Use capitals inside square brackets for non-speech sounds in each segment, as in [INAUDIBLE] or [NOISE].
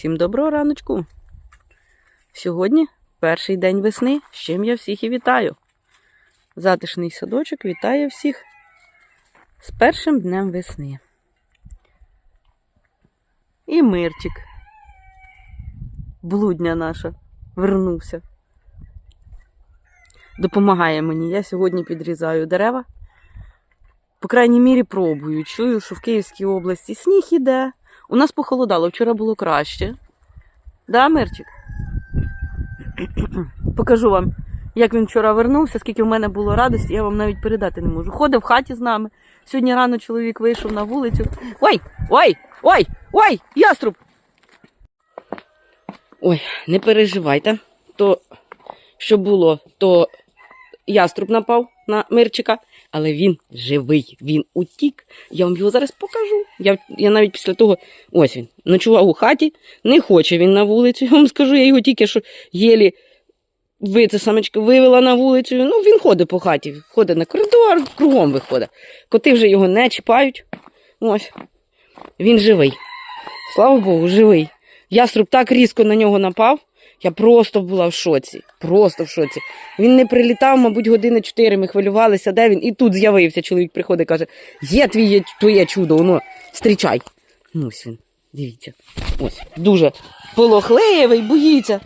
Всім доброго раночку. Сьогодні перший день весни, з чим я всіх і вітаю. Затишний садочок вітає всіх з першим днем весни. І мирчик. Блудня наша вернувся. Допомагає мені. Я сьогодні підрізаю дерева. По крайній мірі пробую. Чую, що в Київській області сніг іде. У нас похолодало, вчора було краще. Да, Мирчик? [CLEARS THROAT] Покажу вам, як він вчора вернувся, скільки в мене було радості, я вам навіть передати не можу. Ходив в хаті з нами. Сьогодні рано чоловік вийшов на вулицю. Ой, ой, ой, ой, яструб! Ой, не переживайте. То, що було, то яструб напав на Мирчика, але він живий, він утік. Я вам його зараз покажу. Я, я навіть після того, ось він, ночував у хаті, не хоче він на вулицю. Я вам скажу, я його тільки що єлі ви це самечки вивела на вулицю. Ну, він ходить по хаті, ходить на коридор, кругом виходить. Коти вже його не чіпають. Ось. Він живий. Слава Богу, живий. Яструб так різко на нього напав. Я просто була в шоці. Просто в шоці. Він не прилітав, мабуть, години чотири. Ми хвилювалися, де він. І тут з'явився. Чоловік приходить каже: є твоє, твоє чудо, воно, зустрічай. Ну, ось він, дивіться. Ось, дуже полохливий, боїться.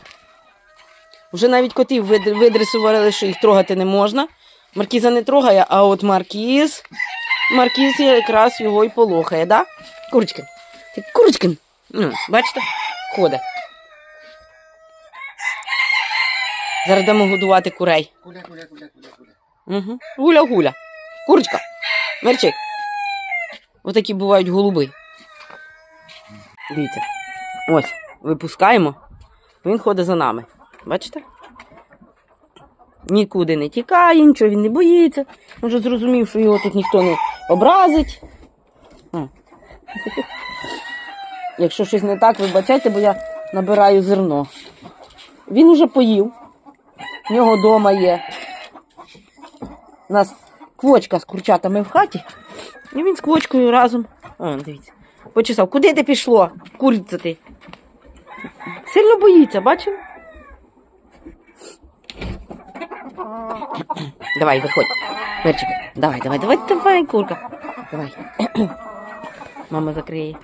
Вже навіть котів видресували, що їх трогати не можна. Маркіза не трогає, а от Маркіз. Маркіз якраз його й полохає, да? Курочкин. Курочкин. Ну, бачите? Ходить. Зараз дамо годувати курей. Куля, куля, куля, куля. Угу. Курочка. Мерчик. Отакі бувають голуби. Дивіться. Ось, випускаємо. Він ходить за нами. Бачите? Нікуди не тікає, нічого він не боїться. Може зрозумів, що його тут ніхто не образить. Якщо щось не так, вибачайте, бо я набираю зерно. Він уже поїв. В нього вдома є. У нас квочка з курчатами в хаті. І він з квочкою разом. О, дивіться. Почесав. Куди ти пішло? Куриця ти? Сильно боїться, бачив? Давай, виходь. Мерчик, давай, давай, давай, давай, курка. Давай. [CLEARS THROAT] Мама закриє.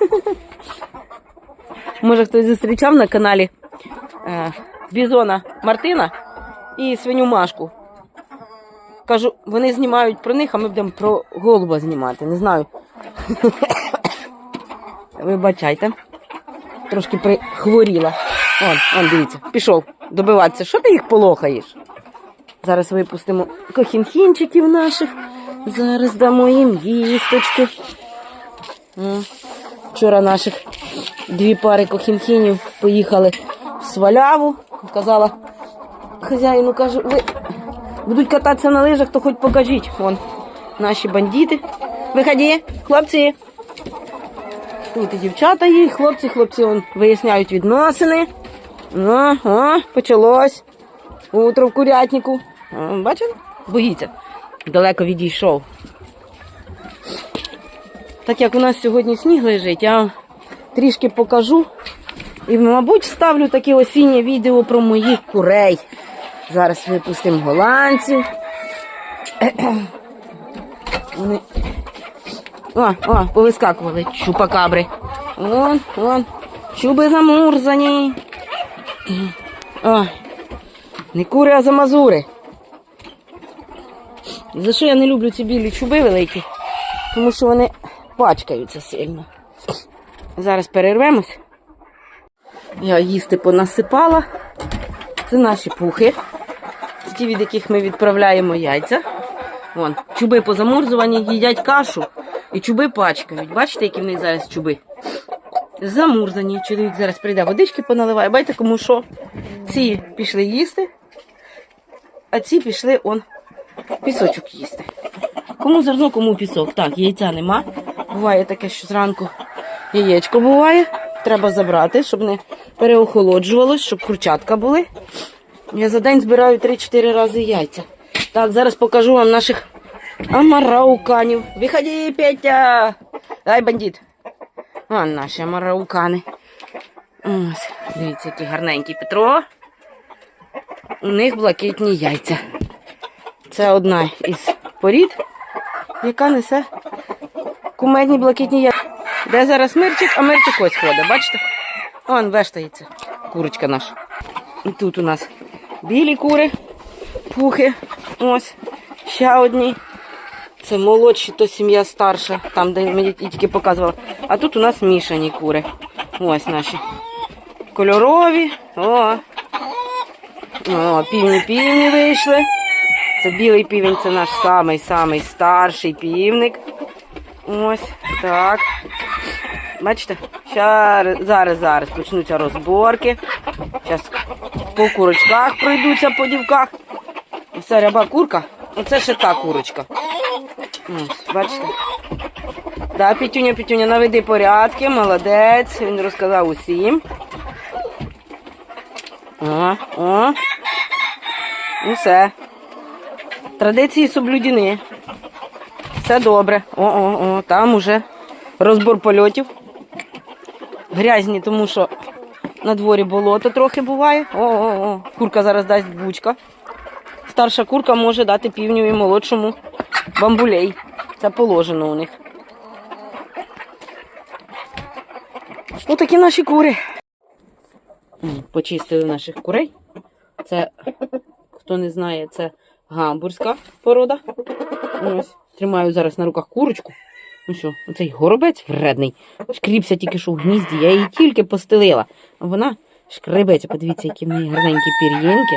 [LAUGHS] Може, хтось зустрічав на каналі е, Бізона Мартина і свиню Машку. Кажу, вони знімають про них, а ми будемо про голуба знімати. Не знаю. [COUGHS] Вибачайте. Трошки прихворіла. Вон, вон, дивіться, пішов добиватися. Що ти їх полохаєш? Зараз випустимо кохінхінчиків наших. Зараз дамо їм їсточки. Вчора наших дві пари кохінхінів поїхали в сваляву. Казала хазяїну, кажу, ви будуть кататися на лижах, то хоч покажіть. Вон наші бандити. Виході, хлопці. Тут і дівчата є, хлопці, хлопці вон, виясняють відносини. Ну, о, почалось. Утро в курятнику. Бачили? Боїться. Далеко відійшов. Так як у нас сьогодні сніг лежить, я трішки покажу. І, мабуть, вставлю таке осіннє відео про моїх курей. Зараз випустимо голландців. Вони... О, о, повискакували чупакабри. Вон, вон, чуби замурзані. О, не кури, а замазури. За що я не люблю ці білі чуби великі? Тому що вони пачкаються сильно. Зараз перервемось. Я їсти понасипала. Це наші пухи. Ті, від яких ми відправляємо яйця. Вон, чуби позамурзувані, їдять кашу і чуби пачкають. Бачите, які в них зараз чуби? Замурзані. Чоловік зараз прийде, водички поналиває. Бачите, кому що? Ці пішли їсти, а ці пішли он пісочок їсти. Кому зерно, кому пісок. Так, яйця нема. Буває таке, що зранку яєчко буває. Треба забрати, щоб не переохолоджувалось, щоб курчатка були. Я за день збираю 3-4 рази яйця. Так, зараз покажу вам наших амарауканів. Виходи, Петя! Дай бандит. А наші амараукани. Ось, дивіться, який гарненький Петро. У них блакитні яйця. Це одна із порід, яка несе кумедні блакитні яйця. Де зараз мирчик, а мирчик ось ходить, бачите? Он вештається, курочка наша. Тут у нас білі кури, пухи. Ось. Ще одні. Це молодші, то сім'я старша, там, де мені тільки показувала. А тут у нас мішані кури. Ось наші. Кольорові. О. О, півні півні вийшли. Це білий півень, це наш самий-самий старший півник. Ось так. Бачите? Ща, зараз, зараз почнуться розборки. Зараз по курочках пройдуться по дівках. Оце ряба курка. Оце ще та курочка. Ось, бачите? Да, Пітюня, Пітюня, наведи порядки, молодець. Він розказав усім. О, о. Ну все. Традиції соблюдені. Все добре. О, о, о, там уже розбор польотів. Грязні, тому що на дворі болото трохи буває. О, о, о. Курка зараз дасть бучка. Старша курка може дати півню і молодшому бамбулей. Це положено у них. Ось такі наші кури. Почистили наших курей. Це, хто не знає, це гамбурзька порода. Ось. Тримаю зараз на руках курочку. Ну що, оцей горобець вредний. Шкрібся тільки що в гнізді. Я її тільки постелила. А вона шкребеться. Подивіться, які в неї гарненькі пір'їнки.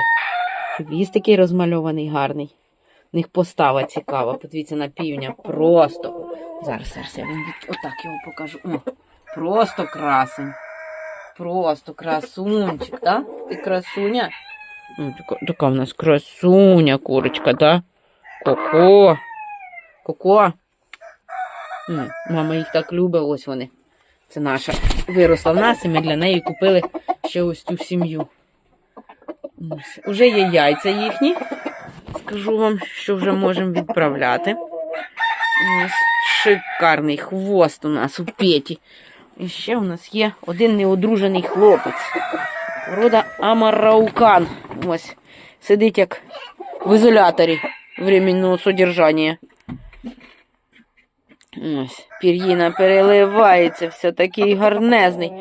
Хвіст такий розмальований, гарний. В них постава цікава. Подивіться на півня. Просто. Зараз, зараз я вам отак його покажу. О, просто красень. Просто красунчик, да? Ти красуня? Така, така в нас красуня курочка, да? Коко. Коко. Мама їх так любить, ось вони. Це наша виросла в нас, і ми для неї купили ще ось цю сім'ю. Уже є яйця їхні. Скажу вам, що вже можемо відправляти. Ось шикарний хвост у нас у петі. І ще у нас є один неодружений хлопець. Рода Амараукан. Ось. Сидить як в ізоляторі временного содержання. Ось, пір'їна переливається, все такий гарнезний.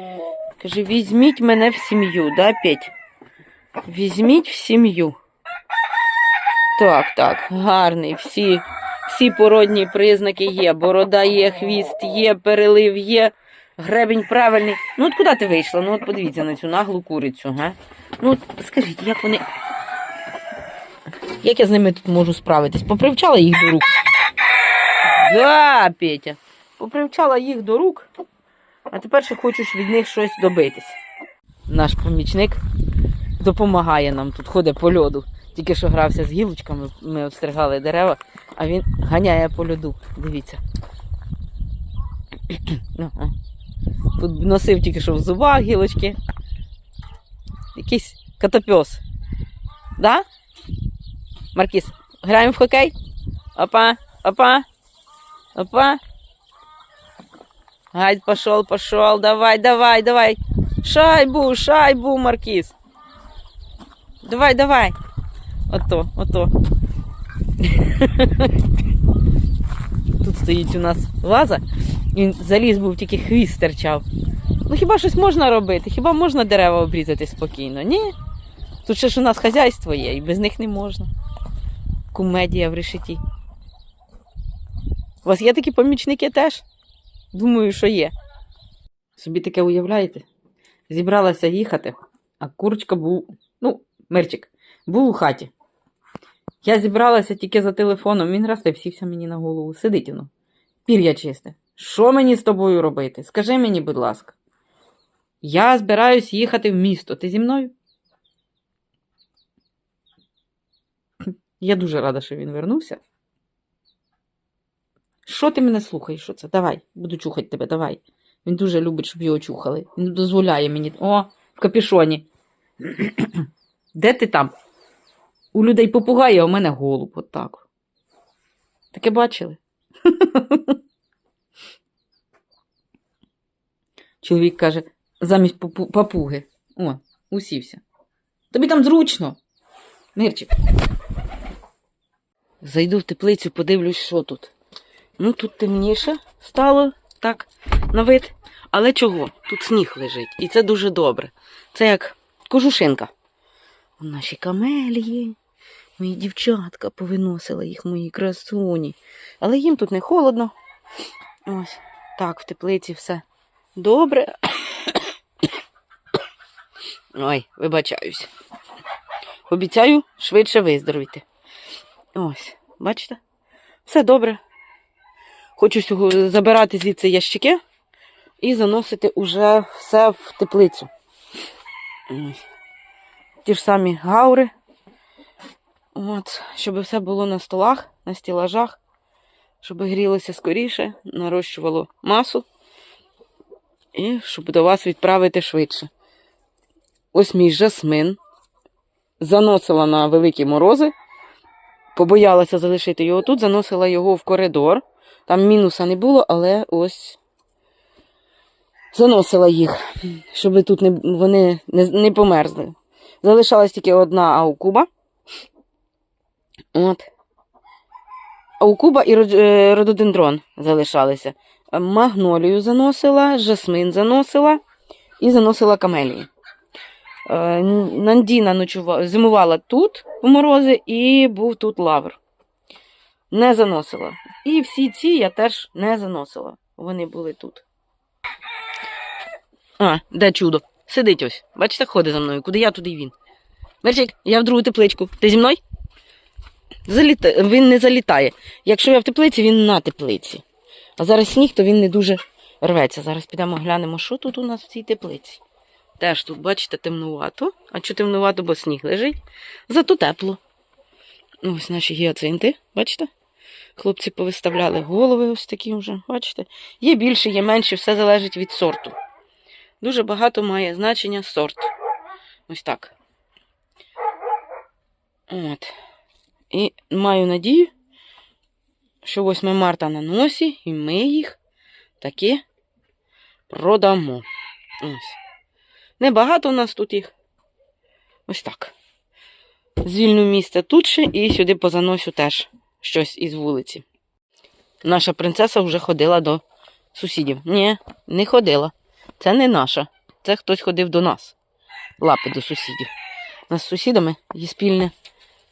Каже, візьміть мене в сім'ю, да, Петь? Візьміть в сім'ю. Так, так, гарний. Всі, всі породні признаки є. Борода є, хвіст є, перелив є, гребень правильний. Ну от куди ти вийшла? Ну от подивіться на цю наглу курицю, га? Ну от скажіть, як вони. Як я з ними тут можу справитись? Попривчала їх до рук. Да, Петя. Попривчала їх до рук, а тепер ще хочеш від них щось добитись. Наш помічник допомагає нам тут, ходить по льоду. Тільки що грався з гілочками, ми обстригали дерева, а він ганяє по льоду. Дивіться. [CLEARS THROAT] Ну. Тут носив тільки що в зубах гілочки. Якийсь котопьос. Да? Маркіс, граємо в хокей? Опа, опа. Опа. Гайд, пошел, пошел. Давай, давай, давай. Шайбу, шайбу, Маркиз. Давай, давай. Ото, ото. Тут стоїть у нас ваза. Він заліз був, тільки хвіст стирчав. Ну хіба щось можна робити? Хіба можна дерева обрізати спокійно? Ні. Тут ще ж у нас хазяйство є, і без них не можна. Кумедія в решеті. У вас є такі помічники теж? Думаю, що є. Собі таке уявляєте? Зібралася їхати, а курочка був, ну, мерчик, був у хаті. Я зібралася тільки за телефоном, він раз та всівся мені на голову. Сидить воно. Пір'я чисте. Що мені з тобою робити? Скажи мені, будь ласка. Я збираюсь їхати в місто. Ти зі мною? Я дуже рада, що він вернувся. Що ти мене слухаєш? Що це? Давай, буду чухати тебе, давай. Він дуже любить, щоб його чухали. Він дозволяє мені. О, в капюшоні. [CLEARS THROAT] Де ти там? У людей попугає, а у мене голуб. Отак. Таке бачили? [LAUGHS] Чоловік каже: замість папуги. О, усівся. Тобі там зручно. Мирчик. Зайду в теплицю, подивлюсь, що тут. Ну, тут темніше стало, так, на вид. Але чого? Тут сніг лежить. І це дуже добре. Це як кожушинка. Наші камелії, мої дівчатка повиносила їх, мої красуні. Але їм тут не холодно. Ось так, в теплиці все добре. [COUGHS] Ой, вибачаюсь. Обіцяю швидше виздоровіти. Ось, бачите? Все добре. Хочу забирати звідси ящики і заносити уже все в теплицю. Ті ж самі гаури. От, щоб все було на столах, на стілажах, щоб грілося скоріше, нарощувало масу. І щоб до вас відправити швидше. Ось мій жасмин. Заносила на великі морози побоялася залишити його тут, заносила його в коридор. Там мінуса не було, але ось заносила їх, щоб тут не, вони не, не померзли. Залишалась тільки одна аукуба. От. Аукуба і е, рододендрон залишалися. Магнолію заносила, жасмин заносила і заносила камелії. Е, Нандіна ночувала, зимувала тут у морози і був тут лавр. Не заносила. І всі ці я теж не заносила. Вони були тут. А, де чудо? Сидить ось. Бачите, ходить за мною. Куди я, туди він. Мерчик, я в другу тепличку. Ти зі мною? Заліта... Він не залітає. Якщо я в теплиці, він на теплиці. А зараз сніг, то він не дуже рветься. Зараз підемо глянемо, що тут у нас в цій теплиці. Теж тут, бачите, темнувато. А що темнувато, бо сніг лежить. Зато тепло. Ось наші гіацинти, бачите? Хлопці повиставляли голови ось такі вже, бачите? Є більше, є менше, все залежить від сорту. Дуже багато має значення сорт. Ось так. От. І маю надію, що 8 марта на носі, і ми їх таки продамо. Ось. Небагато у нас тут їх. Ось так. Звільню місце тут ще і сюди позаносю теж щось із вулиці. Наша принцеса вже ходила до сусідів. Ні, не ходила. Це не наша. Це хтось ходив до нас. Лапи до сусідів. У нас з сусідами є спільне.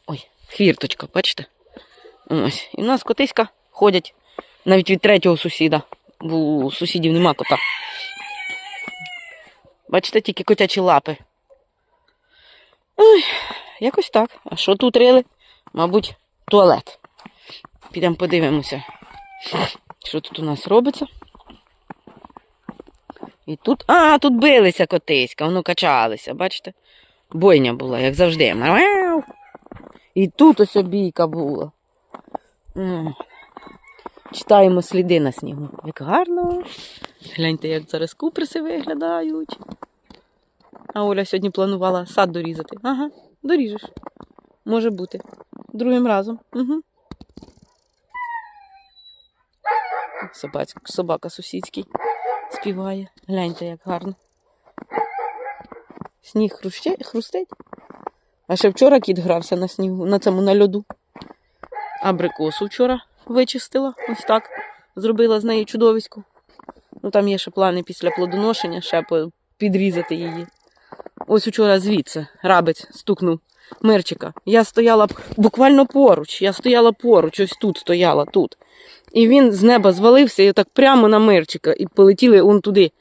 Ой, хвірточка, бачите? Ось. І в нас котиська ходять навіть від третього сусіда, бо у сусідів нема кота. Бачите, тільки котячі лапи. Ой, якось так. А що тут рили? Мабуть, туалет. Підемо подивимося, що тут у нас робиться. І тут. А, тут билися котиська, воно качалися, бачите? Бойня була, як завжди. І тут ось обійка була. Читаємо сліди на снігу. Як гарно. Гляньте, як зараз куприси виглядають. А Оля сьогодні планувала сад дорізати. Ага, доріжеш. Може бути. Другим разом. Угу. Собака, собака сусідський співає. Гляньте, як гарно. Сніг хрустить. А ще вчора кіт грався на снігу, на цьому на льоду. Абрикосу вчора вичистила. Ось так. Зробила з неї чудовисько. Ну там є ще плани після плодоношення, ще підрізати її. Ось учора звідси рабець стукнув Мирчика. Я стояла буквально поруч. Я стояла поруч, ось тут стояла, тут. І він з неба звалився і так прямо на Мирчика. І полетіли он туди,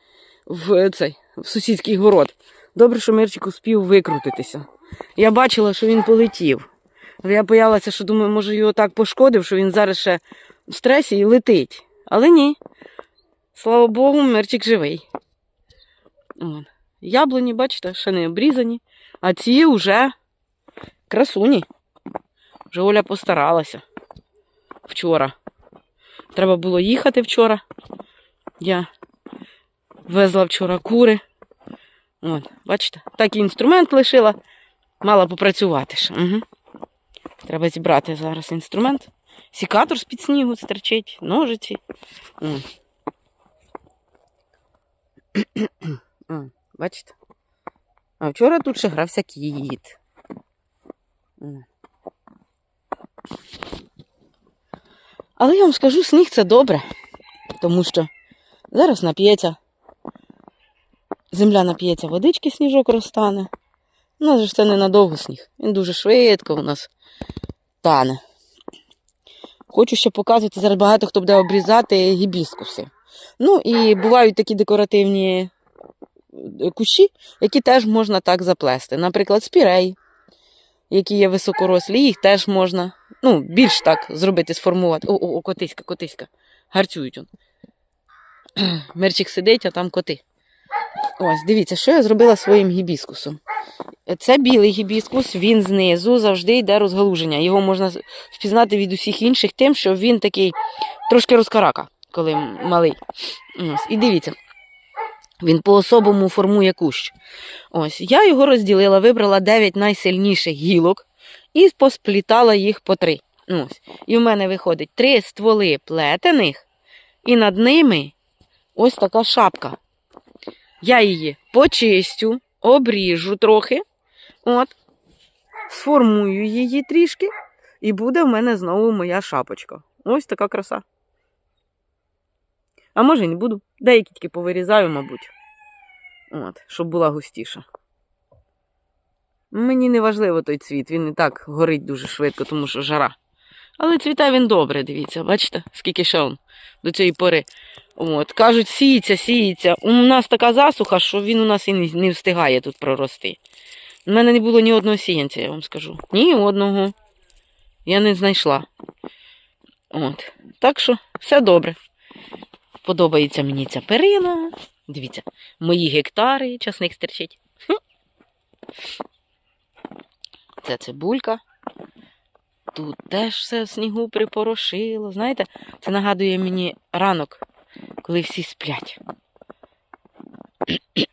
в е, цей, в сусідський город. Добре, що Мирчик успів викрутитися. Я бачила, що він полетів. Але я боялася, що думаю, може його так пошкодив, що він зараз ще в стресі і летить. Але ні. Слава Богу, Мирчик живий. От. Яблуні, бачите, ще не обрізані, а ці вже красуні. Вже Оля постаралася вчора. Треба було їхати вчора. Я везла вчора кури. От, бачите, так і інструмент лишила. Мала попрацювати ще. Угу. Треба зібрати зараз інструмент. Сікатор з-під снігу стерчить, ножиці. М. бачите? А вчора тут ще грався кіт. М. Але я вам скажу, сніг це добре, тому що зараз нап'ється, земля нап'ється водички, сніжок розтане. У нас же це ненадовго сніг. Він дуже швидко у нас тане. Хочу ще показувати, зараз багато хто буде обрізати гібіскуси. Ну і бувають такі декоративні кущі, які теж можна так заплести. Наприклад, спірей, які є високорослі, їх теж можна ну, більш так зробити, сформувати. О, о, о, котиська, котиська. Гарцюють он. [CLEARS THROAT] Мерчик сидить, а там коти. Ось, дивіться, що я зробила своїм гібіскусом. Це білий гібіскус, він знизу завжди йде розгалуження. Його можна впізнати від усіх інших тим, що він такий трошки розкарака, коли малий. Ось, і дивіться, він по-особому формує кущ. Ось, я його розділила, вибрала 9 найсильніших гілок і посплітала їх по три. Ось. І в мене виходить три стволи плетених, і над ними ось така шапка. Я її почистю, обріжу трохи, от, сформую її трішки, і буде в мене знову моя шапочка. Ось така краса. А може, не буду. Деякі тільки повирізаю, мабуть. От, щоб була густіша. Мені не важливо той цвіт, він і так горить дуже швидко, тому що жара. Але цвіте він добре, дивіться, бачите, скільки ще он до цієї пори. От, кажуть, сіється, сіється. У нас така засуха, що він у нас і не встигає тут прорости. У мене не було ні одного сіянця, я вам скажу. Ні одного. Я не знайшла. От. Так що все добре. Подобається мені ця перина. Дивіться, мої гектари, часник стерчить. Це цибулька. Тут теж все снігу припорошило. Знаєте, це нагадує мені ранок, коли всі сплять.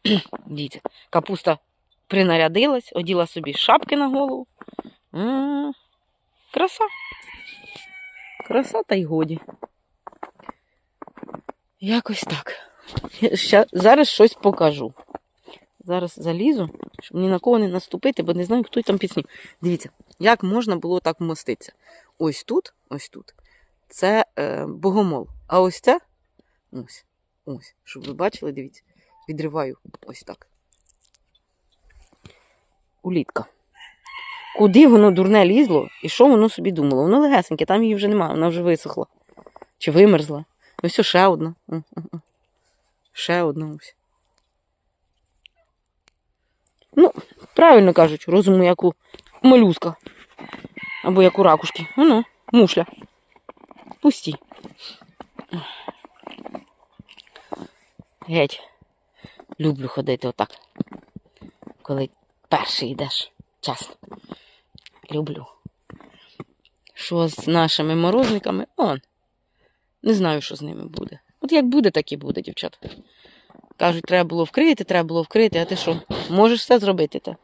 [CLEARS THROAT] Дивіться, капуста принарядилась, оділа собі шапки на голову. М, Краса. Краса та й годі. Якось так. Ща- зараз щось покажу. Зараз залізу, щоб ні на кого не наступити, бо не знаю, хто там під сніг. Дивіться, як можна було так вмоститися. Ось тут, ось тут. Це е, богомол. А ось це ось, ось. Щоб ви бачили, дивіться, відриваю ось так. Улітка. Куди воно дурне лізло і що воно собі думало? Воно легесеньке, там її вже немає, вона вже висохла. Чи вимерзла. Ось ще одна. Ще одна ось. Ну, правильно кажуть, розуму, як у молюска. Або як у ракушки. Воно, мушля. Пусті. Геть. Люблю ходити отак. Коли перший йдеш. Чесно. Люблю. Що з нашими морозниками? Он. Не знаю, що з ними буде. От як буде, так і буде, дівчата. Кажуть, треба було вкрити, треба було вкрити, а ти що? Можеш все зробити те.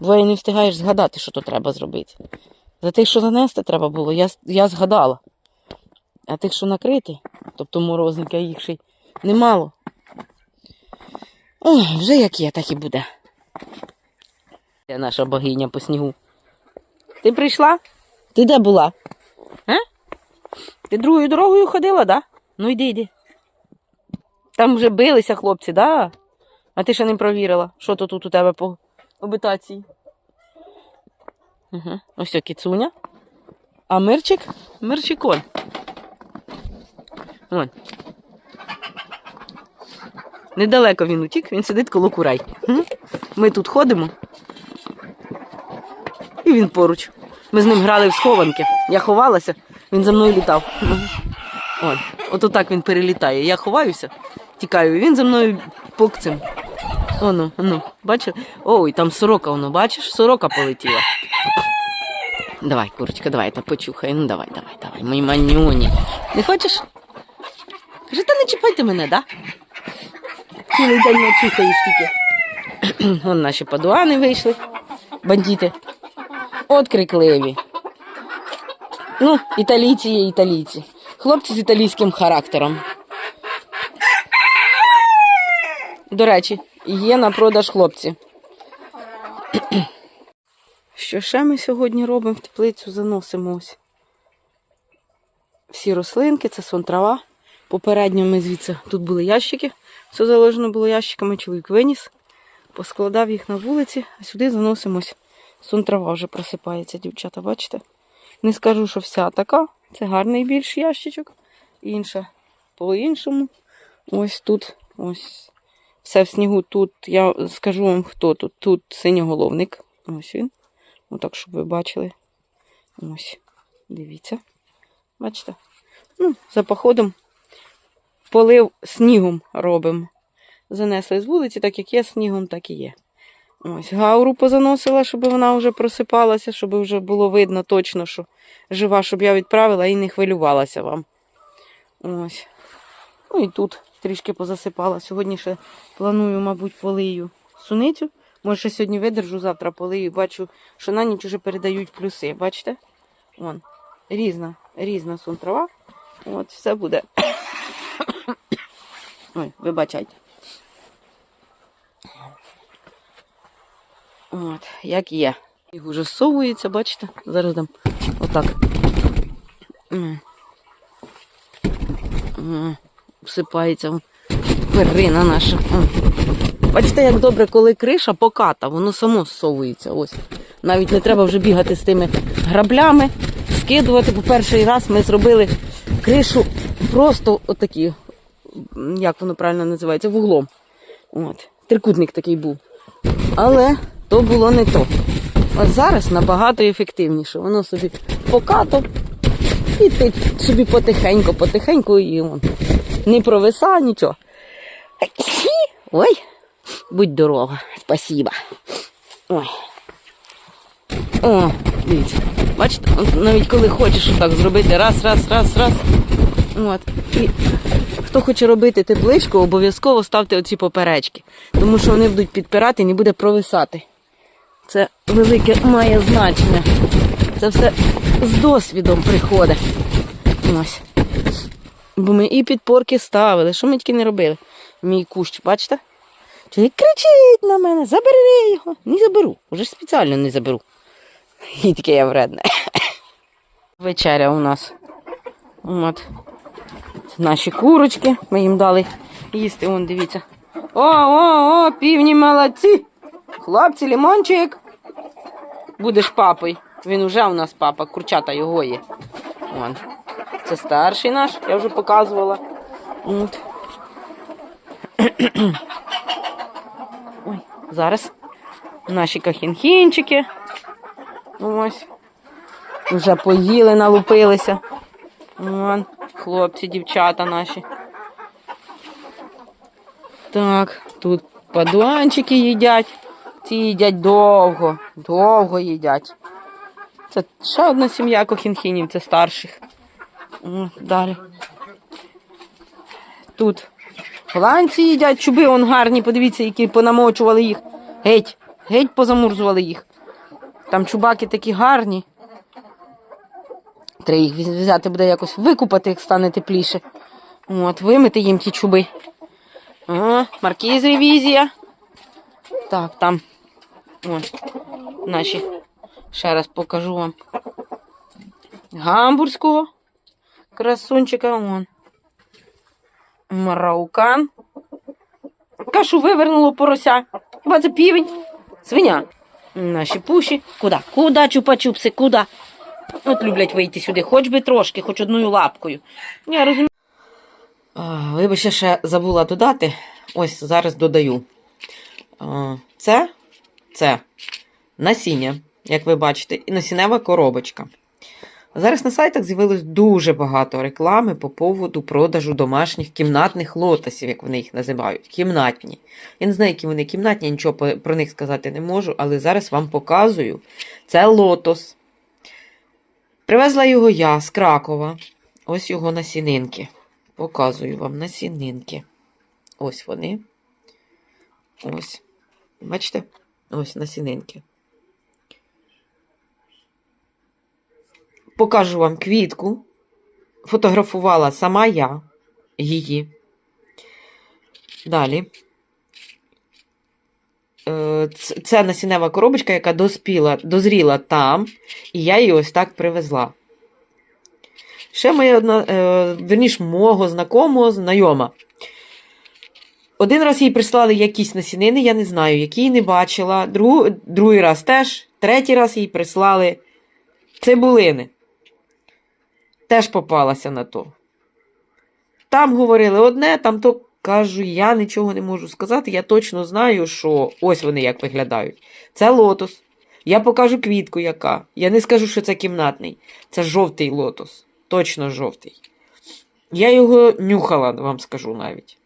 Двоє не встигаєш згадати, що то треба зробити. За тих, що занести треба було, я, я згадала. А тих, що накрити, тобто морозника їх ще й немало. Ой, вже як є, так і буде. Це наша богиня по снігу. Ти прийшла? Ти де була? А? Ти другою дорогою ходила, да? Ну йди, йди. Там вже билися хлопці, да? А ти ще не провірила, що то тут у тебе по обитації. Угу. Ось кіцуня. А мирчик? Мирчик он. Вон. Недалеко він утік, він сидить коло курей. Ми тут ходимо. І він поруч. Ми з ним грали в схованки. Я ховалася, він за мною літав. От, от отак він перелітає. Я ховаюся, тікаю, він за мною покцем. Оно, оно, бачив? Ой, там сорока, воно, бачиш? Сорока полетіла. Давай, курочка, давай, та почухай. Ну давай, давай, давай, мої манюні. Не хочеш? Каже, та не чіпайте мене, да? Цілий день не чухаєш тільки. Вон наші падуани вийшли, бандити. От крикливі. Ну, італійці є італійці. Хлопці з італійським характером. До речі, є на продаж хлопці. Що ще ми сьогодні робимо в теплицю? Заносимо ось всі рослинки, це сон трава. Попередньо ми звідси тут були ящики. Все заложено було ящиками, чоловік виніс, поскладав їх на вулиці, а сюди заносимо ось сон трава вже просипається, дівчата, бачите? Не скажу, що вся така. Це гарний більш ящичок. Інша по-іншому. Ось тут, ось все в снігу. Тут я скажу вам, хто тут. Тут синьоголовник. Ось він. Отак, щоб ви бачили. Ось. Дивіться. Бачите? Ну, за походом полив снігом робимо. Занесли з вулиці, так як є снігом, так і є. Ось, гауру позаносила, щоб вона вже просипалася, щоб вже було видно точно, що жива, щоб я відправила і не хвилювалася вам. Ось. Ну і тут трішки позасипала. Сьогодні ще планую, мабуть, полию суницю. Може, ще сьогодні видержу, завтра полию. Бачу, що на ніч вже передають плюси. Бачите? Вон. Різна, різна сон трава. От, все буде. [COUGHS] Ой, вибачайте. От, як є. Їх уже зсовується, бачите? Зараз дам отак. Всипається перина наша. Бачите, як добре, коли криша поката, воно само зсовується. Ось. Навіть не треба вже бігати з тими граблями, скидувати. Бо перший раз ми зробили кришу просто отакі, як воно правильно називається, вуглом. От. Трикутник такий був. Але то було не то. А зараз набагато ефективніше. Воно собі покато і ти собі потихеньку, потихеньку і вон, не провиса, нічого. Ой, будь дорога, спасіба. Ой. О, дивіться. Бачите, навіть коли хочеш так зробити, раз, раз, раз, раз. От. І хто хоче робити тепличку, обов'язково ставте оці поперечки, тому що вони будуть підпирати і не буде провисати. Це велике має значення. Це все з досвідом приходить. Ось. Бо ми і підпорки ставили. Що ми тільки не робили? Мій кущ, бачите? Чоловік кричить на мене, забери його. Не заберу. Уже спеціально не заберу. І таке я вредне. Вечеря у нас. От. Це наші курочки. Ми їм дали їсти. Вон, дивіться. О, о, о, півні молодці. Хлопці, лимончик. Будеш папою. Він уже у нас папа, курчата його є. Вон. Це старший наш, я вже показувала. От. Ой, зараз наші кахінхінчики. Ось. Вже поїли, налупилися. Вон, хлопці, дівчата наші. Так, тут падуанчики їдять. Ці їдять довго, довго їдять. Це ще одна сім'я кохінхінів, це старших. Далі. Тут голландці їдять, чуби он гарні, подивіться, які понамочували їх. Геть, геть позамурзували їх. Там чубаки такі гарні. Треба їх взяти, буде якось викупати, як стане тепліше. От, вимити їм ті чуби. О, маркіз ревізія. Так, там. Вон, наші. Ще раз покажу вам. Гамбурзького красунчика. Вон. Мараукан. Кашу вивернуло порося. Хіба це півень? Свиня. Наші пуші. Куда? Куда, чупа-чупси, куда? От люблять вийти сюди, хоч би трошки, хоч одною лапкою. Я розумію. Вибачте, ще забула додати. Ось зараз додаю. Це, це насіння, як ви бачите, і насінева коробочка. Зараз на сайтах з'явилось дуже багато реклами по поводу продажу домашніх кімнатних лотосів, як вони їх називають. Кімнатні. Я не знаю, які вони кімнатні, нічого про них сказати не можу, але зараз вам показую. Це лотос. Привезла його я з Кракова. Ось його насінинки. Показую вам насінинки. Ось вони. Ось. Бачите? Ось насінинки. Покажу вам квітку. Фотографувала сама я її. Далі. е, це насінева коробочка, яка доспіла, дозріла там, і я її ось так привезла. Ще моя одна, е, верніш, мого знакомого знайома. Один раз їй прислали якісь насінини, я не знаю, які не бачила. Друг, другий раз теж. Третій раз їй прислали цибулини. Теж попалася на то. Там говорили одне, там то кажу, я нічого не можу сказати. Я точно знаю, що ось вони як виглядають. Це лотос. Я покажу квітку, яка. Я не скажу, що це кімнатний. Це жовтий лотос. Точно жовтий. Я його нюхала, вам скажу навіть.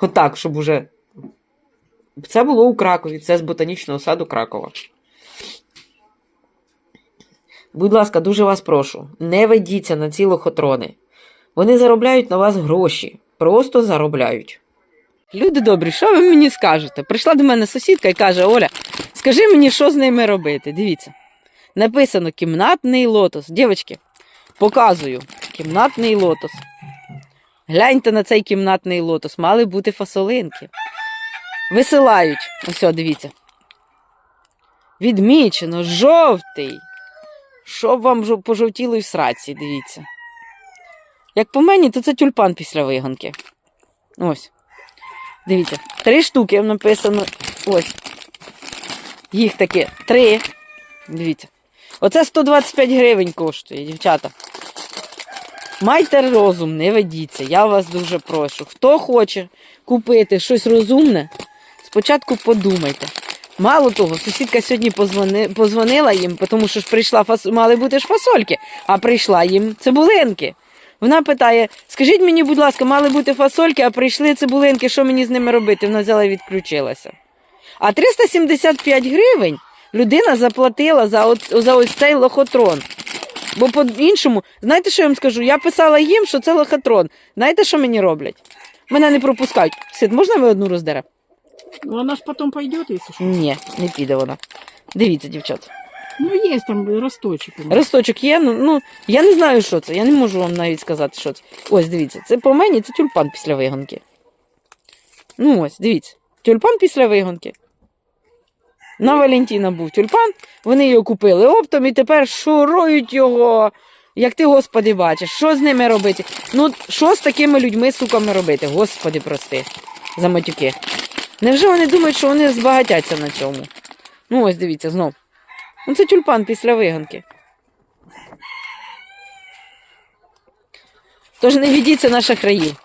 Отак, щоб уже. Це було у Кракові, це з ботанічного саду Кракова. Будь ласка, дуже вас прошу, не ведіться на ці лохотрони. Вони заробляють на вас гроші. Просто заробляють. Люди добрі, що ви мені скажете? Прийшла до мене сусідка і каже: Оля, скажи мені, що з ними робити. Дивіться. Написано кімнатний лотос. Дівчатки, показую. Кімнатний лотос. Гляньте на цей кімнатний лотос. Мали бути фасолинки. Висилають. Ось, дивіться. Відмічено, жовтий. Щоб вам жо- пожовтіло в сраці, дивіться. Як по мені, то це тюльпан після виганки. Ось. Дивіться, три штуки написано. Ось. Їх таки три. Дивіться. Оце 125 гривень коштує, дівчата. Майте розум, не ведіться. Я вас дуже прошу. Хто хоче купити щось розумне, спочатку подумайте. Мало того, сусідка сьогодні позвони, позвонила їм, тому що ж прийшла фас... мали бути ж фасольки, а прийшла їм цибулинки. Вона питає: скажіть мені, будь ласка, мали бути фасольки, а прийшли цибулинки, що мені з ними робити? Вона взяла і відключилася. А 375 гривень людина заплатила за, от, за ось цей лохотрон. Бо по-іншому, знаєте, що я вам скажу? Я писала їм, що це лохотрон. Знаєте, що мені роблять? Мене не пропускають. Сид, можна ми одну роздеремо? Ну, она ж потом пойдет, если что. Ні, не піде вона. Дивіться, дівчат. Ну, есть там нас. Росточок є, ну, ну я не знаю, що це. Я не можу вам навіть сказати, що це. Ось, дивіться, це по мені це тюльпан після виганки. Ну ось, дивіться. Тюльпан після виганки. На Валентіна був тюльпан, вони його купили оптом і тепер шурують його. Як ти, господи, бачиш, що з ними робити? Ну, що з такими людьми, суками робити? Господи, прости, за матюки. Невже вони думають, що вони збагатяться на цьому? Ну, ось дивіться, знов. Ну, це тюльпан після виганки. Тож не ведіться на шахраїв.